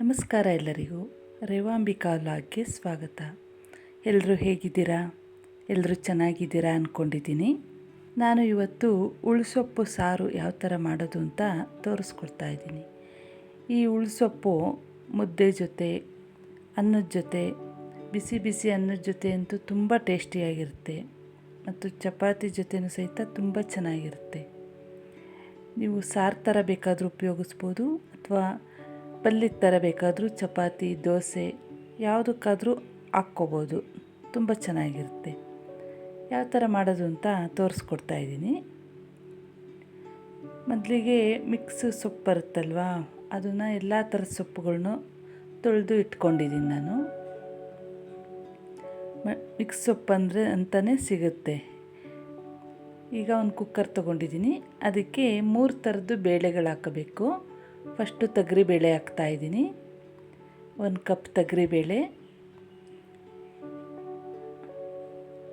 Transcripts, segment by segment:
ನಮಸ್ಕಾರ ಎಲ್ಲರಿಗೂ. ರೇವಾಂಬಿಕಾ ಲಾಗ್ಗೆ ಸ್ವಾಗತ. ಎಲ್ಲರೂ ಹೇಗಿದ್ದೀರಾ? ಎಲ್ಲರೂ ಚೆನ್ನಾಗಿದ್ದೀರಾ ಅಂದ್ಕೊಂಡಿದ್ದೀನಿ ನಾನು ಇವತ್ತು ಉಳ್ಸೊಪ್ಪು ಸಾರು ಯಾವ ಥರ ಮಾಡೋದು ಅಂತ ತೋರಿಸ್ಕೊಡ್ತಾ ಇದ್ದೀನಿ. ಈ ಉಳ್ಸೊಪ್ಪು ಮುದ್ದೆ ಜೊತೆ, ಅನ್ನದ ಜೊತೆ, ಬಿಸಿ ಬಿಸಿ ಅನ್ನದ ಜೊತೆ ಅಂತೂ ತುಂಬ ಟೇಸ್ಟಿಯಾಗಿರುತ್ತೆ ಮತ್ತು ಚಪಾತಿ ಜೊತೆನೂ ಸಹಿತ ತುಂಬ ಚೆನ್ನಾಗಿರುತ್ತೆ. ನೀವು ಸಾರು ಥರ ಬೇಕಾದರೂ ಉಪಯೋಗಿಸ್ಬೋದು ಅಥವಾ ಪಲ್ಯದ ತರಬೇಕಾದರೂ ಚಪಾತಿ, ದೋಸೆ ಯಾವುದಕ್ಕಾದರೂ ಹಾಕ್ಕೋಬೋದು. ತುಂಬ ಚೆನ್ನಾಗಿರುತ್ತೆ. ಯಾವ ಥರ ಮಾಡೋದು ಅಂತ ತೋರಿಸ್ಕೊಡ್ತಾ ಇದ್ದೀನಿ. ಮೊದಲಿಗೆ ಮಿಕ್ಸ್ ಸೊಪ್ಪು ಬರುತ್ತಲ್ವಾ, ಅದನ್ನು ಎಲ್ಲ ಥರದ ಸೊಪ್ಪುಗಳನ್ನು ತೊಳೆದು ಇಟ್ಕೊಂಡಿದ್ದೀನಿ ನಾನು. ಮಿಕ್ಸ್ ಸೊಪ್ಪು ಅಂದರೆ ಅಂತಲೇ ಸಿಗುತ್ತೆ. ಈಗ ಒಂದು ಕುಕ್ಕರ್ ತೊಗೊಂಡಿದ್ದೀನಿ. ಅದಕ್ಕೆ ಮೂರು ಥರದ್ದು ಬೇಳೆಗಳು ಹಾಕಬೇಕು. ಫಸ್ಟು ತೊಗರಿಬೇಳೆ ಹಾಕ್ತಾಯಿದ್ದೀನಿ ಒಂದು ಕಪ್ ತೊಗರಿಬೇಳೆ.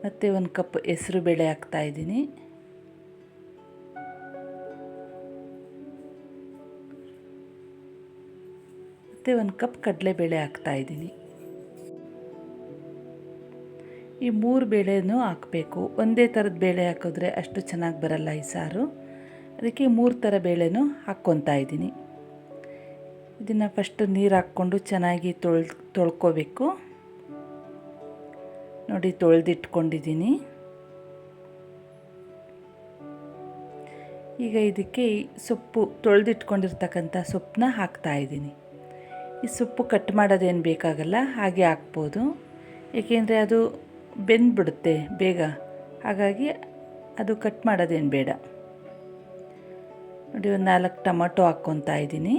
ಮತ್ತು ಒಂದು ಕಪ್ ಹೆಸರು ಬೇಳೆ ಹಾಕ್ತಾಯಿದ್ದೀನಿ ಮತ್ತು ಒಂದು ಕಪ್ ಕಡಲೆಬೇಳೆ ಹಾಕ್ತಾಯಿದ್ದೀನಿ ಈ ಮೂರು ಬೇಳೆನೂ ಹಾಕಬೇಕು. ಒಂದೇ ಥರದ ಬೇಳೆ ಹಾಕಿದ್ರೆ ಅಷ್ಟು ಚೆನ್ನಾಗಿ ಬರಲ್ಲ ಈ ಸಾರು. ಅದಕ್ಕೆ ಮೂರು ಥರ ಬೇಳೆನೂ ಹಾಕ್ಕೊತಾ ಇದ್ದೀನಿ. ಇದನ್ನು ಫಸ್ಟ್ ನೀರು ಹಾಕ್ಕೊಂಡು ಚೆನ್ನಾಗಿ ತೊಳ್, ತೊಳ್ಕೋಬೇಕು. ನೋಡಿ ತೊಳೆದಿಟ್ಕೊಂಡಿದ್ದೀನಿ ಈಗ ಇದಕ್ಕೆ ಸೊಪ್ಪು, ತೊಳೆದಿಟ್ಕೊಂಡಿರ್ತಕ್ಕಂಥ ಸೊಪ್ಪನ್ನ ಹಾಕ್ತಾಯಿದ್ದೀನಿ ಈ ಸೊಪ್ಪು ಕಟ್ ಮಾಡೋದೇನು ಬೇಕಾಗಲ್ಲ, ಹಾಗೆ ಹಾಕ್ಬೋದು. ಏಕೆಂದರೆ ಅದು ಬೆಂದ್ಬಿಡುತ್ತೆ ಬೇಗ. ಹಾಗಾಗಿ ಅದು ಕಟ್ ಮಾಡೋದೇನು ಬೇಡ. ನೋಡಿ ಒಂದು ನಾಲ್ಕು ಟೊಮೊಟೊ ಹಾಕ್ಕೊತಾ ಇದ್ದೀನಿ.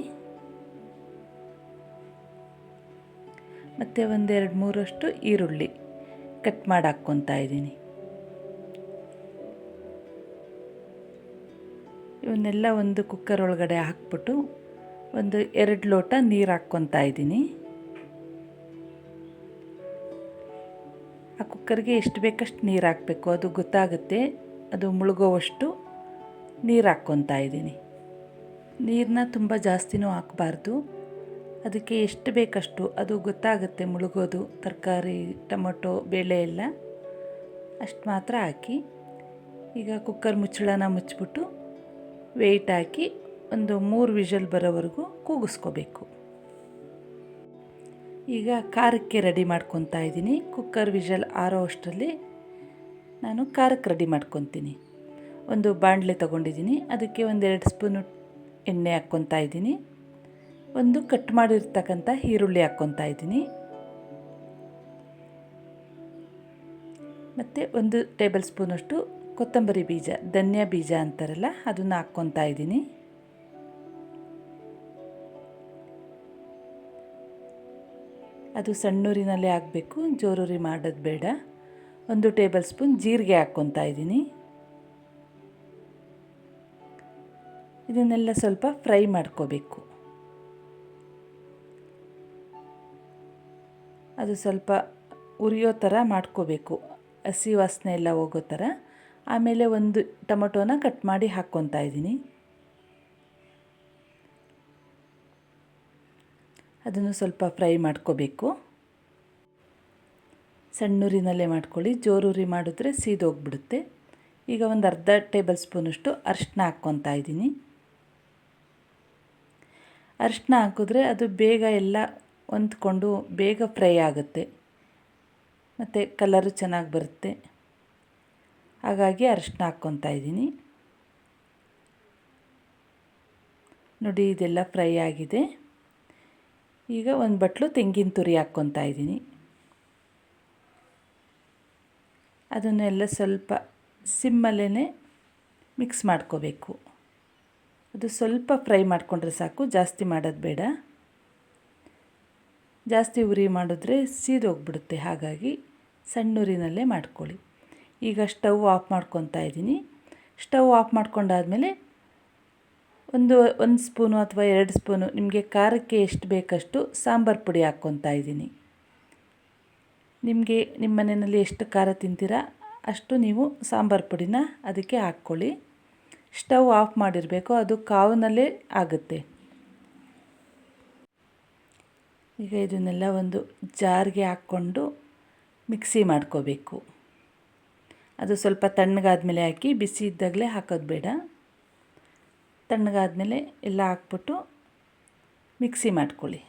ಮತ್ತು ಒಂದೆರಡು ಮೂರಷ್ಟು ಈರುಳ್ಳಿ ಕಟ್ ಮಾಡಿ ಹಾಕ್ಕೊತಾ ಇದ್ದೀನಿ. ಇವನ್ನೆಲ್ಲ ಒಂದು ಕುಕ್ಕರ್ ಒಳಗಡೆ ಹಾಕ್ಬಿಟ್ಟು ಒಂದು ಎರಡು ಲೋಟ ನೀರು ಹಾಕ್ಕೊತಾ ಇದ್ದೀನಿ. ಆ ಕುಕ್ಕರ್ಗೆ ಎಷ್ಟು ಬೇಕಷ್ಟು ನೀರು ಹಾಕಬೇಕು ಅದು ಗೊತ್ತಾಗುತ್ತೆ. ಅದು ಮುಳುಗೋವಷ್ಟು ನೀರು ಹಾಕ್ಕೊತಾ ಇದ್ದೀನಿ. ನೀರನ್ನ ತುಂಬ ಜಾಸ್ತಿನೂ ಹಾಕಬಾರ್ದು. ಅದಕ್ಕೆ ಎಷ್ಟು ಬೇಕಷ್ಟು ಅದು ಗೊತ್ತಾಗುತ್ತೆ ಮುಳುಗೋದು, ತರಕಾರಿ, ಟೊಮೊಟೊ, ಬೇಳೆ ಎಲ್ಲ. ಅಷ್ಟು ಮಾತ್ರ ಹಾಕಿ ಈಗ ಕುಕ್ಕರ್ ಮುಚ್ಚಳನ ಮುಚ್ಚಿಬಿಟ್ಟು ವೆಯ್ಟ್ ಹಾಕಿ ಒಂದು ಮೂರು ವಿಷಲ್ ಬರೋವರೆಗೂ ಕೂಗಿಸ್ಕೋಬೇಕು. ಈಗ ಖಾರಕ್ಕೆ ರೆಡಿ ಮಾಡ್ಕೊತಾ ಇದ್ದೀನಿ. ಕುಕ್ಕರ್ ವಿಷಲ್ ಆರೋ ಅಷ್ಟರಲ್ಲಿ ನಾನು ಖಾರಕ್ಕೆ ರೆಡಿ ಮಾಡ್ಕೊತೀನಿ. ಒಂದು ಬಾಣಲೆ ತೊಗೊಂಡಿದ್ದೀನಿ. ಅದಕ್ಕೆ ಒಂದೆರಡು ಸ್ಪೂನು ಎಣ್ಣೆ ಹಾಕ್ಕೊತಾ ಇದ್ದೀನಿ. ಒಂದು ಕಟ್ ಮಾಡಿರ್ತಕ್ಕಂಥ ಈರುಳ್ಳಿ ಹಾಕ್ಕೊತಾ ಇದ್ದೀನಿ. ಮತ್ತು ಒಂದು ಟೇಬಲ್ ಸ್ಪೂನಷ್ಟು ಕೊತ್ತಂಬರಿ ಬೀಜ, ಧನ್ಯ ಬೀಜ ಅಂತಾರಲ್ಲ, ಅದನ್ನು ಹಾಕ್ಕೊತಾ ಇದ್ದೀನಿ. ಅದು ಸಣ್ಣೂರಿನಲ್ಲೇ ಹಾಕಬೇಕು, ಜೋರೂರಿ ಮಾಡೋದು ಬೇಡ. ಒಂದು ಟೇಬಲ್ ಸ್ಪೂನ್ ಜೀರಿಗೆ ಹಾಕ್ಕೊತಾ ಇದ್ದೀನಿ. ಇದನ್ನೆಲ್ಲ ಸ್ವಲ್ಪ ಫ್ರೈ ಮಾಡ್ಕೋಬೇಕು. ಅದು ಸ್ವಲ್ಪ ಉರಿಯೋ ಥರ ಮಾಡ್ಕೋಬೇಕು. ಹಸಿ ವಾಸನೆ ಎಲ್ಲ ಹೋಗೋ ಥರ. ಆಮೇಲೆ ಒಂದು ಟೊಮೊಟೊನ ಕಟ್ ಮಾಡಿ ಹಾಕ್ಕೊತಾ ಇದ್ದೀನಿ. ಅದನ್ನು ಸ್ವಲ್ಪ ಫ್ರೈ ಮಾಡ್ಕೋಬೇಕು. ಸಣ್ಣೂರಿನಲ್ಲೇ ಮಾಡ್ಕೊಳ್ಳಿ. ಜೋರೂರಿ ಮಾಡಿದ್ರೆ ಸೀದೋಗ್ಬಿಡುತ್ತೆ. ಈಗ ಒಂದು ಅರ್ಧ ಟೇಬಲ್ ಸ್ಪೂನಷ್ಟು ಅರಿಶಿನ ಹಾಕ್ಕೊತಾ ಇದ್ದೀನಿ. ಅರಿಶಿನ ಹಾಕಿದ್ರೆ ಅದು ಬೇಗ ಎಲ್ಲ ಹೊಂದ್ಕೊಂಡು ಬೇಗ ಫ್ರೈ ಆಗುತ್ತೆ. ಮತ್ತು ಕಲರು ಚೆನ್ನಾಗಿ ಬರುತ್ತೆ. ಹಾಗಾಗಿ ಅರಿಶಿನ ಹಾಕ್ಕೊತಾ ಇದ್ದೀನಿ. ನೋಡಿ, ಇದೆಲ್ಲ ಫ್ರೈ ಆಗಿದೆ. ಈಗ ಒಂದು ಬಟ್ಲು ತೆಂಗಿನ ತುರಿ ಹಾಕ್ಕೊತಾ ಇದ್ದೀನಿ. ಅದನ್ನೆಲ್ಲ ಸ್ವಲ್ಪ ಸಿಮ್ಮಲ್ಲೇ ಮಿಕ್ಸ್ ಮಾಡ್ಕೋಬೇಕು. ಅದು ಸ್ವಲ್ಪ ಫ್ರೈ ಮಾಡಿಕೊಂಡ್ರೆ ಸಾಕು, ಜಾಸ್ತಿ ಮಾಡೋದು ಬೇಡ. ಜಾಸ್ತಿ ಉರಿ ಮಾಡಿದ್ರೆ ಸೀದೋಗ್ಬಿಡುತ್ತೆ. ಹಾಗಾಗಿ ಸಣ್ಣೂರಿನಲ್ಲೇ ಮಾಡ್ಕೊಳ್ಳಿ. ಈಗ ಸ್ಟವ್ ಆಫ್ ಮಾಡ್ಕೊತಾ ಇದ್ದೀನಿ. ಸ್ಟವ್ ಆಫ್ ಮಾಡ್ಕೊಂಡಾದಮೇಲೆ ಒಂದು ಒಂದು ಸ್ಪೂನು ಅಥವಾ ಎರಡು ಸ್ಪೂನು ನಿಮಗೆ ಖಾರಕ್ಕೆ ಎಷ್ಟು ಬೇಕಷ್ಟು ಸಾಂಬಾರು ಪುಡಿ ಹಾಕ್ಕೊತಾ ಇದ್ದೀನಿ. ನಿಮಗೆ ನಿಮ್ಮ ಮನೆಯಲ್ಲಿ ಎಷ್ಟು ಖಾರ ತಿಂತೀರಾ ಅಷ್ಟು ನೀವು ಸಾಂಬಾರು ಪುಡಿನ ಅದಕ್ಕೆ ಹಾಕ್ಕೊಳ್ಳಿ. ಸ್ಟವ್ ಆಫ್ ಮಾಡಿರಬೇಕು, ಅದು ಕಾವಿನಲ್ಲೇ ಆಗುತ್ತೆ. ಈಗ ಇದನ್ನೆಲ್ಲ ಒಂದು ಜಾರ್ಗೆ ಹಾಕ್ಕೊಂಡು ಮಿಕ್ಸಿ ಮಾಡ್ಕೋಬೇಕು. ಅದು ಸ್ವಲ್ಪ ತಣ್ಣಗಾದ್ಮೇಲೆ ಹಾಕಿ ಬಿಸಿ ಇದ್ದಾಗಲೇ ಹಾಕೋದು ಬೇಡ. ತಣ್ಣಗಾದ್ಮೇಲೆ ಎಲ್ಲ ಹಾಕ್ಬಿಟ್ಟು ಮಿಕ್ಸಿ ಮಾಡ್ಕೊಳ್ಳಿ.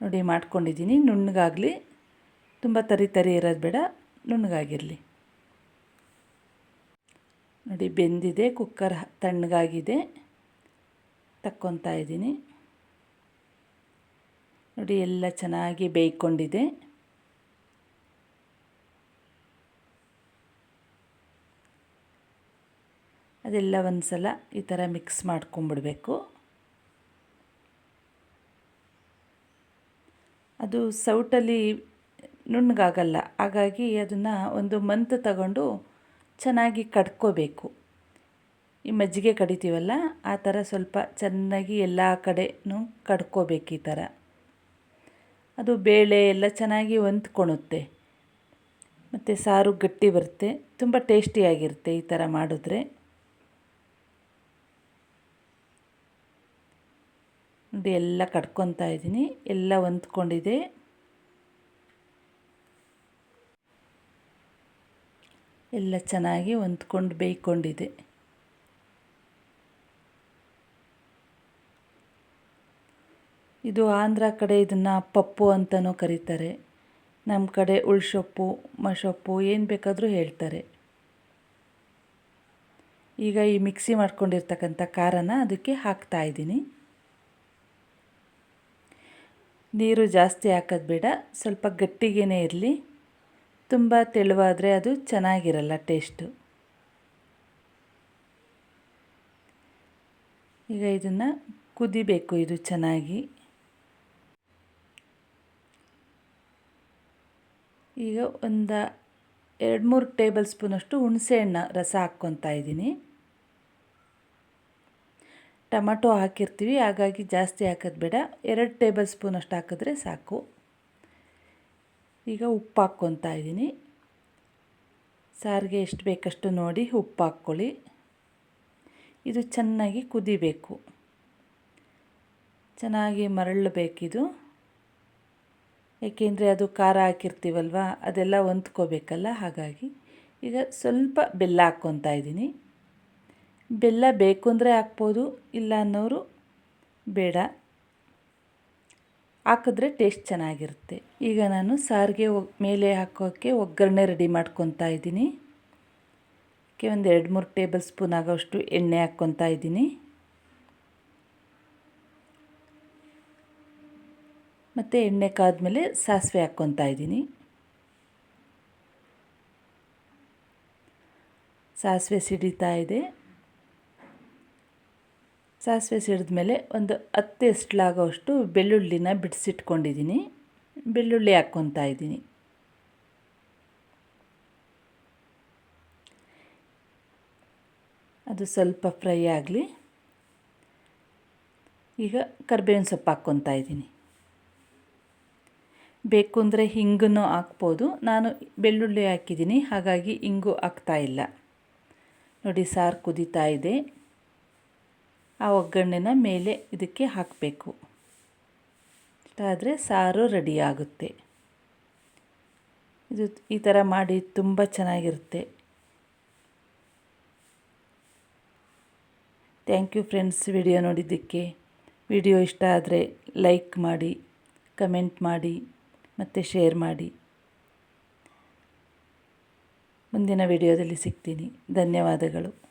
ನೋಡಿ ಮಾಡ್ಕೊಂಡಿದ್ದೀನಿ. ನುಣ್ಣಗಾಗಲಿ. ತುಂಬ ತರಿ ತರಿ ಇರೋದು ಬೇಡ. ನುಣ್ಣಗಾಗಿರಲಿ. ನೋಡಿ ಬೆಂದಿದೆ. ಕುಕ್ಕರ್ ತಣ್ಣಗಾಗಿದೆ. ತಕ್ಕೊತಾ ಇದ್ದೀನಿ. ನೋಡಿ, ಎಲ್ಲ ಚೆನ್ನಾಗಿ ಬೇಯ್ಕೊಂಡಿದೆ. ಅದೆಲ್ಲ ಒಂದು ಸಲ ಈ ಥರ ಮಿಕ್ಸ್ ಮಾಡ್ಕೊಂಬಿಡಬೇಕು. ಅದು ಸೌಟಲ್ಲಿ ನುಣ್ಣಗಾಗಲ್ಲ, ಹಾಗಾಗಿ ಅದನ್ನು ಒಂದು ಮಂತ್ ತಗೊಂಡು ಚೆನ್ನಾಗಿ ಕಡ್ಕೋಬೇಕು. ಈ ಮಜ್ಜಿಗೆ ಕಡಿತೀವಲ್ಲ, ಆ ಥರ ಸ್ವಲ್ಪ ಚೆನ್ನಾಗಿ ಎಲ್ಲ ಕಡೆನೂ ಕಡ್ಕೋಬೇಕು ಈ ಥರ. ಅದು ಬೇಳೆ ಎಲ್ಲ ಚೆನ್ನಾಗಿ ಹೊಂದ್ಕೊಳುತ್ತೆ. ಮತ್ತು ಸಾರು ಗಟ್ಟಿ ಬರುತ್ತೆ, ತುಂಬ ಟೇಸ್ಟಿಯಾಗಿರುತ್ತೆ ಈ ಥರ ಮಾಡಿದ್ರೆ. ಎಲ್ಲ ಕಟ್ಕೊತಾ ಇದ್ದೀನಿ, ಎಲ್ಲ ಹೊಂದ್ಕೊಂಡಿದೆ. ಎಲ್ಲ ಚೆನ್ನಾಗಿ ಹೊಂದ್ಕೊಂಡು ಬೇಯ್ಕೊಂಡಿದೆ. ಇದು ಆಂಧ್ರ ಕಡೆ ಇದನ್ನು ಪಪ್ಪು ಅಂತಲೂ ಕರೀತಾರೆ. ನಮ್ಮ ಕಡೆ ಉಳ್ಸೊಪ್ಪು ಮಸೊಪ್ಪು ಏನು ಬೇಕಾದರೂ ಹೇಳ್ತಾರೆ. ಈಗ ಈ ಮಿಕ್ಸಿ ಮಾಡ್ಕೊಂಡಿರ್ತಕ್ಕಂಥ ಖಾರನ ಅದಕ್ಕೆ ಹಾಕ್ತಾ ಇದ್ದೀನಿ. ನೀರು ಜಾಸ್ತಿ ಹಾಕೋದು ಬೇಡ, ಸ್ವಲ್ಪ ಗಟ್ಟಿಗೇ ಇರಲಿ. ತುಂಬ ತೆಳುವಾದರೆ ಅದು ಚೆನ್ನಾಗಿರಲ್ಲ ಟೇಸ್ಟು. ಈಗ ಇದನ್ನು ಕುದಿಬೇಕು ಇದು ಚೆನ್ನಾಗಿ. ಈಗ ಒಂದು ಎರಡು ಮೂರು ಟೇಬಲ್ ಸ್ಪೂನಷ್ಟು ಹುಣಸೆಹಣ್ಣು ರಸ ಹಾಕ್ಕೊತಾ ಇದ್ದೀನಿ. ಟೊಮಟೊ ಹಾಕಿರ್ತೀವಿ, ಹಾಗಾಗಿ ಜಾಸ್ತಿ ಹಾಕೋದು ಬೇಡ. ಎರಡು ಟೇಬಲ್ ಸ್ಪೂನಷ್ಟು ಹಾಕಿದ್ರೆ ಸಾಕು. ಈಗ ಉಪ್ಪು ಹಾಕ್ಕೊತಾ ಇದ್ದೀನಿ. ಸಾರಿಗೆ ಎಷ್ಟು ಬೇಕಷ್ಟು ನೋಡಿ ಉಪ್ಪು ಹಾಕ್ಕೊಳ್ಳಿ. ಇದು ಚೆನ್ನಾಗಿ ಕುದಿಬೇಕು. ಚೆನ್ನಾಗಿ ಮರಳಬೇಕಿದು. ಏಕೆಂದರೆ ಅದು ಖಾರ ಹಾಕಿರ್ತೀವಲ್ವ? ಅದೆಲ್ಲ ಹೊಂದ್ಕೋಬೇಕಲ್ಲ? ಹಾಗಾಗಿ ಈಗ ಸ್ವಲ್ಪ ಬೆಲ್ಲ ಹಾಕ್ಕೊತಾ ಇದ್ದೀನಿ. ಬೆಲ್ಲ ಬೇಕು ಅಂದರೆ ಹಾಕ್ಬೋದು, ಇಲ್ಲ ಅನ್ನೋರು ಬೇಡ. ಹಾಕಿದ್ರೆ ಟೇಸ್ಟ್ ಚೆನ್ನಾಗಿರುತ್ತೆ. ಈಗ ನಾನು ಸಾರಿಗೆ ಮೇಲೆ ಹಾಕೋಕ್ಕೆ ಒಗ್ಗರಣೆ ರೆಡಿ ಮಾಡ್ಕೊತಾ ಇದ್ದೀನಿ. ಅದಕ್ಕೆ ಒಂದು ಎರಡು ಮೂರು ಟೇಬಲ್ ಸ್ಪೂನ್ ಆಗೋಷ್ಟು ಎಣ್ಣೆ ಹಾಕ್ಕೊತಾ ಇದ್ದೀನಿ. ಮತ್ತು ಎಣ್ಣೆ ಕಾದ್ಮೇಲೆ ಸಾಸಿವೆ ಹಾಕ್ಕೊತಾ ಇದ್ದೀನಿ. ಸಾಸಿವೆ ಸಿಡಿತಾ ಇದೆ. ಸಾಸಿವೆ ಸಿಡಿದ್ಮೇಲೆ ಒಂದು ಹತ್ತು ಎಷ್ಟಲಾಗೋಷ್ಟು ಬೆಳ್ಳುಳ್ಳಿನ ಬಿಡಿಸಿಟ್ಕೊಂಡಿದ್ದೀನಿ. ಬೆಳ್ಳುಳ್ಳಿ ಹಾಕ್ಕೊತಾ ಇದ್ದೀನಿ. ಅದು ಸ್ವಲ್ಪ ಫ್ರೈ ಆಗಲಿ. ಈಗ ಕರ್ಬೇವಿನ ಸೊಪ್ಪು ಹಾಕ್ಕೊತಾ ಇದ್ದೀನಿ. ಬೇಕು ಅಂದರೆ ಹಿಂಗನ್ನು ಹಾಕ್ಬೋದು. ನಾನು ಬೆಳ್ಳುಳ್ಳಿ ಹಾಕಿದ್ದೀನಿ, ಹಾಗಾಗಿ ಹಿಂಗು ಇಲ್ಲ. ನೋಡಿ, ಸಾರು ಕುದೀತಾ ಇದೆ. ಆ ಒಗ್ಗರಣೆನ ಮೇಲೆ ಇದಕ್ಕೆ ಹಾಕಬೇಕು. ಆದರೆ ಸಾರು ರೆಡಿ ಆಗುತ್ತೆ. ಇದು ಈ ಥರ ಮಾಡಿ ತುಂಬ ಚೆನ್ನಾಗಿರುತ್ತೆ. ಥ್ಯಾಂಕ್ ಯು ಫ್ರೆಂಡ್ಸ್ ವಿಡಿಯೋ ನೋಡಿದ್ದಕ್ಕೆ. ವಿಡಿಯೋ ಇಷ್ಟ ಆದರೆ ಲೈಕ್ ಮಾಡಿ ಕಮೆಂಟ್ ಮಾಡಿ. ಮತ್ತು ಶೇರ್ ಮಾಡಿ. ಮುಂದಿನ ವಿಡಿಯೋದಲ್ಲಿ ಸಿಗ್ತೀನಿ. ಧನ್ಯವಾದಗಳು.